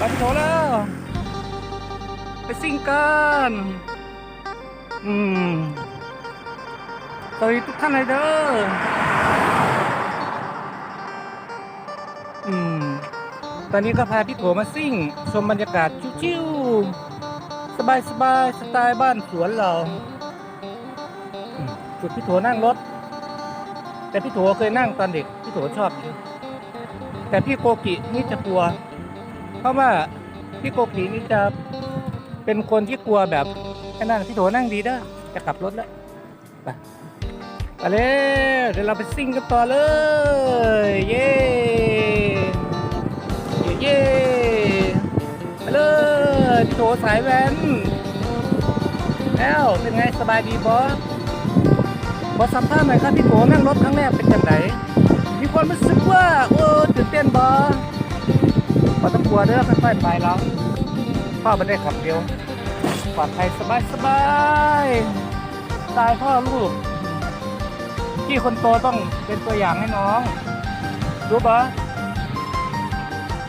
ไปพี่โถแล้วไปซิ่งกันอืมสวัสดีทุกท่านเลยเด้ออืมตอนนี้ก็พาพี่โถมาซิ่ง ชมบรรยากาศชิวๆสบายๆสไตล์บ้านสวนเราอืมฝึกพี่โถนั่งรถ แต่พี่โถเคยนั่งตอนเด็ก พี่โถชอบอยู่แต่พี่โกกินี่จะกลัว เพราะว่าพี่โกกินี่จะเป็นคนที่กลัวแบบแค่นั้นพี่โถนั่งดีเด้อจะกลับรถแล้วไปไปเลยเดี๋ยวเราไปซิ่งกันต่อเลยเย้เย้เย้ไปเลยพี่โถสายแว้นแล้วเป็นไงสบายดีบอสบอสสัมภาษณ์หน่อยครับพี่โถนั่งรถครั้งแรกเป็นยังไงมีความรู้สึกว่าโอ้ตื่นเต้นบอส พอต้องกลัวเด้อค่อยๆไปแล้วพ่อไม่ได้ขับเร็วปลอดภัยสบายสบายๆตายพ่อลูกพี่คนโตต้องเป็นตัวอย่างให้น้องรู้ปะ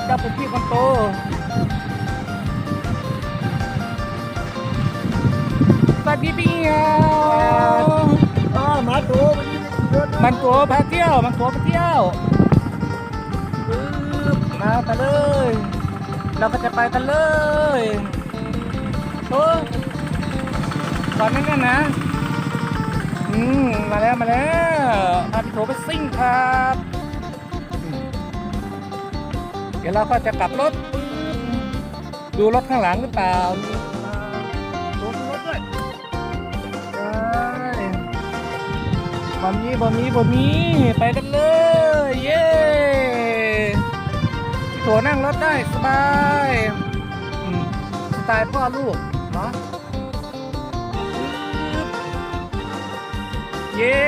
เจ้าเป็นพี่คนโตสวัสดีพี่เหี่ยวอ่ามาดูวันนี้เดินมันโกพาเที่ยวมันโกพาเที่ยวปึ๊บ มาไปเลย เราก็จะไปกันเลยโอ้ก่อนนั้นน่ะนะ อืม มาแล้วมาแล้วพาพี่โถไปซิ่งครับ เดี๋ยวเราก็จะกลับรถ ดูรถข้างหลังหรือเปล่าดูรถด้วยบอมีบอมีบอมีไปกันเลย เย้ พี่โถนั่งรถได้สบายสไตล์พ่อลูกเนาะเย้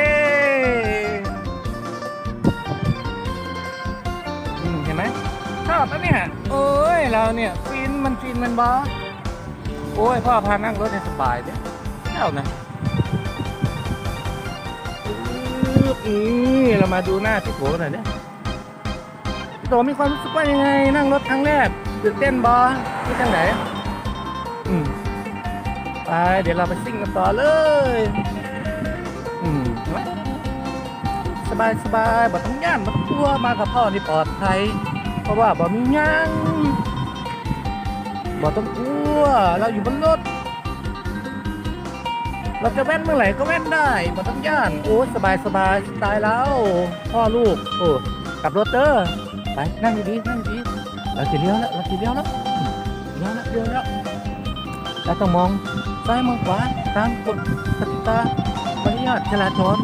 เห็นไหมชอบนะเนี่ยโอ้ยเราเนี่ยฟินมันฟินมันบอโอ้ยพ่อพานั่งรถให้สบายเนี่ยเจ้านะปึ๊บนี่เรามาดูหน้าพี่โถหน่อยเนี่ย พี่โถมีความรู้สึกว่ายังไง นั่งรถครั้งแรกตื่นเต้นบอที่จังไหนอืมไปเดี๋ยวเราไปซิ่งกันต่อเลยอืมสบายสบายบ่ต้องย่านบ่ต้องกลัวมากับพ่อนี่ปลอดภัยเพราะว่าบ่มีหยังบ่ต้องกลัวเราอยู่บนรถเราจะแว่นเมื่อไหร่ก็แว่นได้บ่ต้องย่าน โอ้สบายสบายสไตล์แล้ว พ่อลูก โอ้ กลับรถเด้อ ไปนั่งดีๆนั่งดีๆเราจะเลี้ยวแล้วเราจะเลี้ยวแล้วเลี้ยวแล้วเลี้ยวแล้วเราต้องมองซ้ายมองขวาตามกฎกติกามารยาทจราจร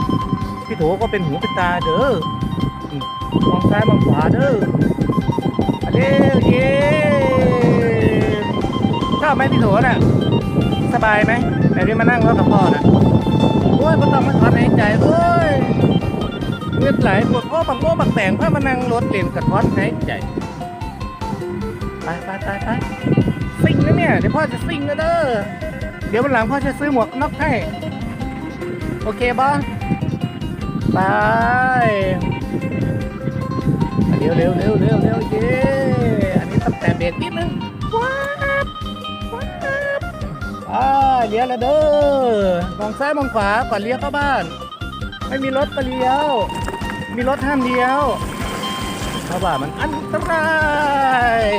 พี่โถก็เป็นหูเป็นตาเด้อมองซ้ายมองขวาเด้อเย้เย้ชอบไหมพี่โถน่ะสบายไหมแบบนี้มานั่งรถกับพ่อน่ะโอ้ยไม่ต้องมาถอนหายใจโอ้ยเงือดไหลปวด อ้บังโอ้บังแต่งเพื่อมานั่งรถเล่นกับถอนหายใจไปไปไปไปซิ่งนะเนี่ยเดี๋ยวพ่อจะซิ่งนะเด้อเดี๋ยววันหลังพ่อจะซื้อหมวกน็อกให้โอเคบอไปเร็วเร็วเร็วเร็วเร็วเย้อันนี้ต้องแต่เบรกนิดนึงว้าบว้าบอ่าเลี้ยวแล้วเด้อมองซ้ายมองขวาก่อนเลี้ยวเข้าบ้าน ไม่มีรถก็เลี้ยว มีรถห้ามเดียวเพราะว่ามันอันตราย